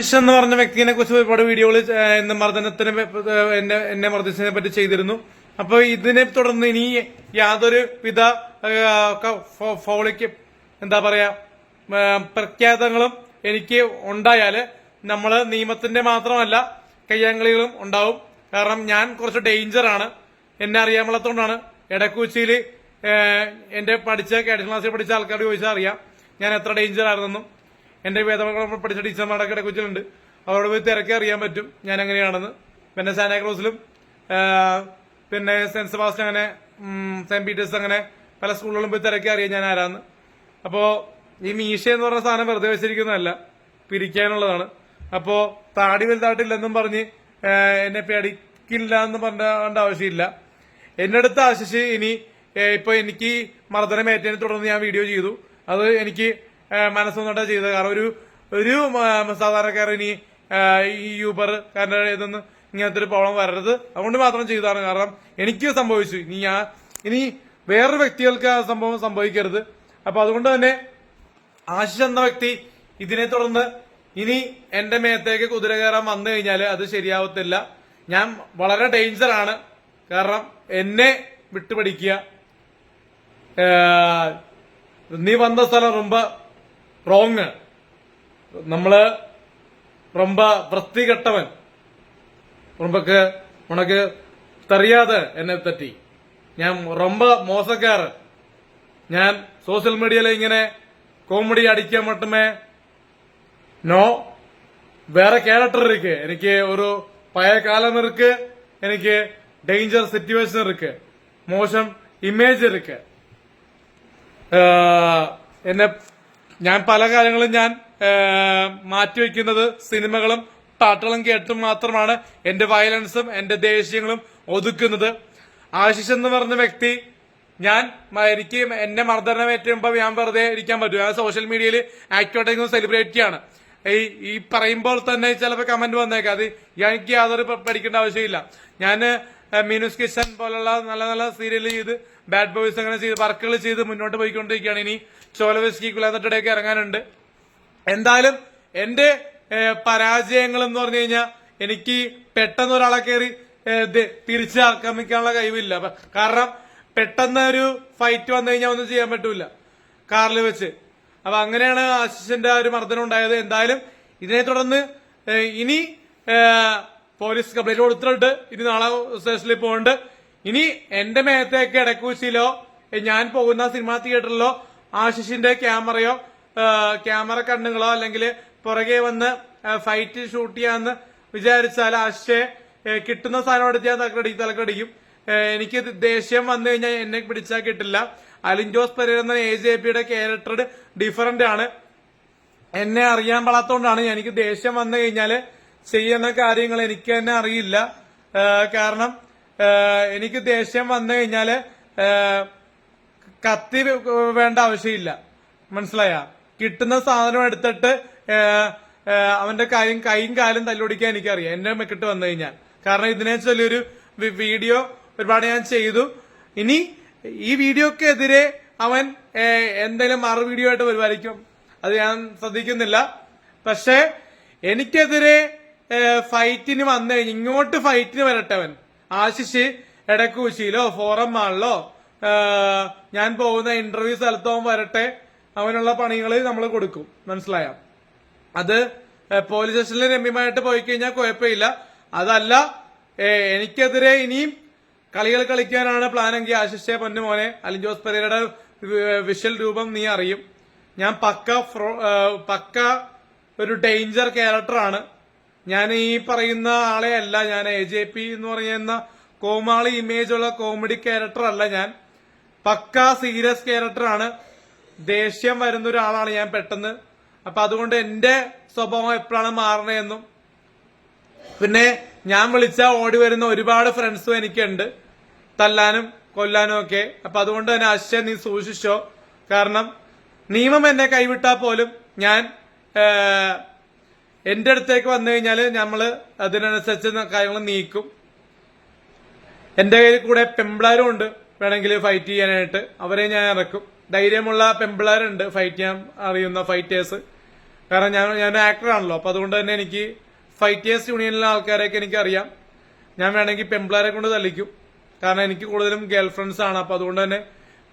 ആശിഷ് എന്ന് പറഞ്ഞ വ്യക്തിനെ കുറിച്ച് ഒരുപാട് വീഡിയോകൾ മർദ്ദനത്തിന് എന്നെ എന്നെ മർദ്ദിച്ചതിനെ പറ്റി ചെയ്തിരുന്നു. അപ്പൊ ഇതിനെ തുടർന്ന് ഇനി യാതൊരു വിധ ഫൗളിക്ക് എന്താ പറയാ പ്രഖ്യാതങ്ങളും എനിക്ക് ഉണ്ടായാൽ നമ്മൾ നിയമത്തിന്റെ മാത്രമല്ല കയ്യാങ്കളികളും ഉണ്ടാവും. കാരണം ഞാൻ കുറച്ച് ഡേഞ്ചറാണ് എന്നെ അറിയാൻ പാടാത്തോണ്ടാണ് എടക്കൂച്ചിയിൽ എന്റെ പഠിച്ച കേഡറ്റ് ക്ലാസ്സിൽ പഠിച്ച ആൾക്കാർ ചോദിച്ചാൽ അറിയാം. ഞാൻ എത്ര ഡേഞ്ചർ ആയിരുന്നെന്നും. എന്റെ വേദമംഗളം പഠിച്ച ടീച്ചർമാരൊക്കെ ഇടക്കുച്ചിലുണ്ട് അവരോട് പോയി തിരക്കി അറിയാൻ പറ്റും. ഞാൻ എങ്ങനെയാണെന്ന് പിന്നെ സാന്റാക്രോസിലും പിന്നെ സെന്റ് സെബാസ്റ്റ്യൻ അങ്ങനെ സെന്റ് പീറ്റേഴ്സ് അങ്ങനെ പല സ്കൂളുകളിലും പോയി തിരക്കി അറിയാം ഞാൻ ആരാന്ന്. അപ്പോ ഈ മീശ എന്ന് പറഞ്ഞ സാധനം വെറുതെ വെച്ചിരിക്കുന്നതല്ല. പിരിക്കാനുള്ളതാണ്. അപ്പോ താടി വലുതായിട്ടില്ലെന്നും പറഞ്ഞ് എന്നെ പേടിക്കില്ല എന്ന് പറഞ്ഞ ആവശ്യമില്ല. എന്റെ അടുത്ത് ആശിച്ച് ഇനി ഇപ്പൊ എനിക്ക് മർദ്ദനമേറ്റതിനെ തുടർന്ന് ഞാൻ വീഡിയോ ചെയ്തു. അത് എനിക്ക് മനസ്സൊന്നോട്ടാ ചെയ്തത് കാരണം ഒരു ഒരു ആ, സാധാരണക്കാരൻ ഇനി ആ, ഈ യൂബർ കാരണം ഇതൊന്നും ഇങ്ങനത്തെ ഒരു പ്രോബ്ലം വരരുത് അതുകൊണ്ട് മാത്രം ചെയ്തതാണ് കാരണം എനിക്ക് സംഭവിച്ചു ഇനി ഞാൻ ഇനി വേറൊരു വ്യക്തികൾക്ക് ആ സംഭവം സംഭവിക്കരുത് അപ്പൊ അതുകൊണ്ട് തന്നെ ആശിഷ് എന്ന വ്യക്തി ഇതിനെ തുടർന്ന് ഇനി എന്റെ മേത്തേക്ക് കുതിര കയറാൻ വന്നു കഴിഞ്ഞാൽ അത് ശരിയാവത്തില്ല ഞാൻ വളരെ ഡേഞ്ചർ ആണ് കാരണം എന്നെ വിട്ടുപിടിക്കുക ഏഹ്, നീ വന്ന സ്ഥലം ரொம்ப റോങ് നമ്മൾ റൊമ്പ വൃത്തികെട്ടവൻ. റൊമ്പക്ക് ഉണക്ക് തറിയാതെ എന്നെ തെറ്റി. ഞാൻ റൊമ്പ മോശക്കാരൻ. ഞാൻ സോഷ്യൽ മീഡിയയിൽ ഇങ്ങനെ കോമഡി അടിക്കാൻ മട്ടുമേ നോ വേറെ ക്യാരക്ടർ ഇരിക്ക്. എനിക്ക് ഒരു പഴയ കാലം ഇരിക്ക്. എനിക്ക് ഡേഞ്ചർ സിറ്റുവേഷൻ ഇരിക്ക്. മോശം ഇമേജ് ഇരിക്ക്. എന്നെ ഞാൻ പല കാര്യങ്ങളും ഞാൻ മാറ്റിവെക്കുന്നത് സിനിമകളും പാട്ടുകളും കേട്ടും മാത്രമാണ് എന്റെ വയലൻസും എന്റെ ദേഷ്യങ്ങളും ഒതുക്കുന്നത്. ആശിഷ് എന്ന് പറഞ്ഞ വ്യക്തി ഞാൻ എനിക്ക് എന്നെ മർദ്ദനമേറ്റുമ്പോ ഞാൻ വെറുതെ ഇരിക്കാൻ പറ്റും. ഞാൻ സോഷ്യൽ മീഡിയയിൽ ആക്റ്റീവായിട്ട് സെലിബ്രേറ്റ് ആണ്. ഈ ഈ പറയുമ്പോൾ തന്നെ ചിലപ്പോൾ കമന്റ് വന്നേക്കാം. അത് എനിക്ക് യാതൊരു പഠിക്കേണ്ട ആവശ്യമില്ല. ഞാൻ മീനുസ് കിഷൻ പോലുള്ള നല്ല നല്ല സീരിയൽ ചെയ്ത് ബാഡ് ബോയ്സ് അങ്ങനെ ചെയ്ത് വർക്കുകൾ ചെയ്ത് മുന്നോട്ട് പോയിക്കൊണ്ടിരിക്കുകയാണ്. ഇനി ചോലവെസ്കി ഒക്കെ ഇറങ്ങാനുണ്ട്. എന്തായാലും എന്റെ പരാജയങ്ങൾ എന്ന് പറഞ്ഞു കഴിഞ്ഞാൽ എനിക്ക് പെട്ടെന്ന് ഒരാളെ കയറി തിരിച്ച് ആക്രമിക്കാനുള്ള കഴിവില്ല. കാരണം പെട്ടെന്ന് ഒരു ഫൈറ്റ് വന്നു കഴിഞ്ഞാൽ ഒന്നും ചെയ്യാൻ പറ്റൂല. കാറിൽ വെച്ച്. അപ്പൊ അങ്ങനെയാണ് ആശിഷിന്റെ ഒരു മർദ്ദനം ഉണ്ടായത്. എന്തായാലും ഇതിനെ തുടർന്ന് ഇനി പോലീസ് കംപ്ലൈന്റ് കൊടുത്തിട്ടുണ്ട്. ഇനി നാളെ സ്റ്റേഷനിൽ പോകുന്നുണ്ട് ഇനി എന്റെ മേത്തേക്ക് ഇടക്കൂച്ചിയിലോ ഞാൻ പോകുന്ന സിനിമാ തിയേറ്ററിലോ ആശിഷിന്റെ ക്യാമറയോ ക്യാമറ കണ്ണുകളോ അല്ലെങ്കിൽ പുറകെ വന്ന് ഫൈറ്റ് ഷൂട്ട് ചെയ്യാന്ന് വിചാരിച്ചാൽ ആശിഷെ കിട്ടുന്ന സാധനം എടുത്ത് ഞാൻ തലക്കടിക്കും. തലക്കടിക്കും എനിക്ക് ദേഷ്യം വന്നു കഴിഞ്ഞാൽ എന്നെ പിടിച്ചാൽ കിട്ടില്ല. അലിൻജോസ് പെരേര എന്ന എ ജെ പിയുടെ ക്യാരക്ടർ ഡിഫറന്റ് ആണ്. എന്നെ അറിയാൻ പാടാത്തോണ്ടാണ് എനിക്ക് ദേഷ്യം വന്നു കഴിഞ്ഞാൽ ചെയ്യുന്ന കാര്യങ്ങൾ എനിക്ക് തന്നെ അറിയില്ല. കാരണം എനിക്ക് ദേഷ്യം വന്നു കഴിഞ്ഞാൽ കത്തി വേണ്ട ആവശ്യമില്ല. മനസ്സിലായ? കിട്ടുന്ന സാധനം എടുത്തിട്ട് അവന്റെ കൈയും കൈയും കാലും തല്ലൊടിക്കാൻ എനിക്കറിയാം. എന്റെ മെക്കിട്ട് വന്നു കഴിഞ്ഞാൽ. കാരണം ഇതിനെ ചൊല്ലിയൊരു വീഡിയോ ഒരുപാട് ഞാൻ ചെയ്തു. ഇനി ഈ വീഡിയോക്കെതിരെ അവൻ എന്തെങ്കിലും മറു വീഡിയോ ആയിട്ട് വരുമായിരിക്കും അത് ഞാൻ ശ്രദ്ധിക്കുന്നില്ല. പക്ഷേ എനിക്കെതിരെ ഫൈറ്റിന് വന്നു കഴിഞ്ഞ് ഇങ്ങോട്ട് ഫൈറ്റിന് വരട്ടവൻ. ആശിഷ് എടക്കൂശിയിലോ ഫോറം മാളിലോ ഞാൻ പോകുന്ന ഇന്റർവ്യൂ സ്ഥലത്തോ വരട്ടെ. അവനുള്ള പണികൾ നമ്മൾ കൊടുക്കും. മനസ്സിലായ? അത് പോലീസ് സ്റ്റേഷനിൽ രമ്യമായിട്ട് പോയി കഴിഞ്ഞാൽ കുഴപ്പമില്ല. അതല്ല എനിക്കെതിരെ ഇനിയും കളികൾ കളിക്കാനാണ് പ്ലാനെങ്കിൽ ആശിഷെ പൊന്നു മോനെ അലിൻ ജോസ് പെരേരയുടെ വിഷ്വൽ രൂപം നീ അറിയും. ഞാൻ പക്ക പക്ക ഒരു ഡേഞ്ചർ ക്യാരക്ടറാണ് ഞാൻ ഈ പറയുന്ന ആളെ അല്ല ഞാൻ എ ജെ പി എന്ന് പറയുന്ന കോമാളി ഇമേജ് ഉള്ള കോമഡി ക്യാരക്ടർ അല്ല ഞാൻ. പക്ക സീരിയസ് ക്യാരക്ടറാണ് ദേഷ്യം വരുന്ന ഒരാളാണ് ഞാൻ പെട്ടെന്ന്. അപ്പൊ അതുകൊണ്ട് എന്റെ സ്വഭാവം എപ്പോഴാണ് മാറണതെന്നും പിന്നെ ഞാൻ വിളിച്ച ഓടി വരുന്ന ഒരുപാട് ഫ്രണ്ട്സും എനിക്കുണ്ട്. തല്ലാനും കൊല്ലാനും ഒക്കെ. അപ്പൊ അതുകൊണ്ട് തന്നെ അശ്വ നീ സൂക്ഷിച്ചോ. കാരണം നിയമം എന്നെ കൈവിട്ടാൽ പോലും ഞാൻ എന്റെ അടുത്തേക്ക് വന്നു കഴിഞ്ഞാൽ നമ്മൾ അതിനനുസരിച്ച് കാര്യങ്ങൾ നീക്കും. എന്റെ കയ്യിൽ കൂടെ പെമ്പിളാരും ഉണ്ട്. വേണമെങ്കിൽ ഫൈറ്റ് ചെയ്യാനായിട്ട്. അവരെ ഞാൻ ഇറക്കും. ധൈര്യമുള്ള പെമ്പിളാരുണ്ട്. ഫൈറ്റ് ചെയ്യാൻ അറിയുന്ന ഫൈറ്റേഴ്സ് കാരണം ഞാൻ ഞാൻ ആക്ടറാണല്ലോ അപ്പൊ അതുകൊണ്ട് തന്നെ എനിക്ക് ഫൈറ്റേഴ്സ് യൂണിയനിലെ ആൾക്കാരെയൊക്കെ എനിക്കറിയാം. ഞാൻ വേണമെങ്കിൽ പെമ്പിളാരെ കൊണ്ട് തല്ലിക്കും. കാരണം എനിക്ക് കൂടുതലും ഗേൾ ഫ്രണ്ട്സ് ആണ്. അപ്പൊ അതുകൊണ്ട് തന്നെ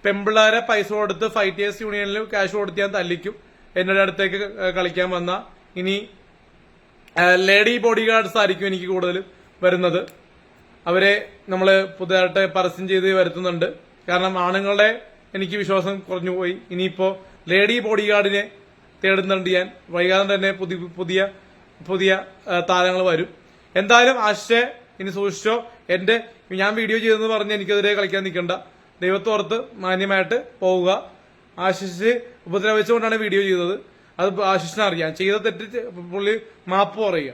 പെമ്പിളാരെ പൈസ കൊടുത്ത് ഫൈറ്റേഴ്സ് യൂണിയനിൽ ക്യാഷ് കൊടുത്ത് ഞാൻ തല്ലിക്കും. എന്നോട് അടുത്തേക്ക് കളിക്കാൻ വന്ന. ഇനി ലേഡി ബോഡി ഗാർഡ്സ് ആയിരിക്കും എനിക്ക് കൂടുതൽ വരുന്നത്. അവരെ നമ്മൾ പുതുതായിട്ട് പരസ്യം ചെയ്ത് വരുത്തുന്നുണ്ട്. കാരണം ആണുങ്ങളുടെ എനിക്ക് വിശ്വാസം കുറഞ്ഞു പോയി. ഇനിയിപ്പോ ലേഡി ബോഡി ഗാർഡിനെ തേടുന്നുണ്ട് ഞാൻ. വൈകാതെ തന്നെ പുതിയ പുതിയ പുതിയ താരങ്ങൾ വരും. എന്തായാലും ആശയെ ഇനി സൂക്ഷിച്ചോ. എന്റെ ഞാൻ വീഡിയോ ചെയ്തെന്ന് പറഞ്ഞ് എനിക്കെതിരെ കളിക്കാൻ നിൽക്കണ്ട. ദൈവത്തോർത്ത് മാന്യമായിട്ട് പോവുക. ആശിച്ച് ഉപദ്രവിച്ചുകൊണ്ടാണ് വീഡിയോ ചെയ്തത്. അത് ആശിഷിനെ അറിയാം. ചെയ്ത തെറ്റ് പുള്ളി മാപ്പ് പറയുക.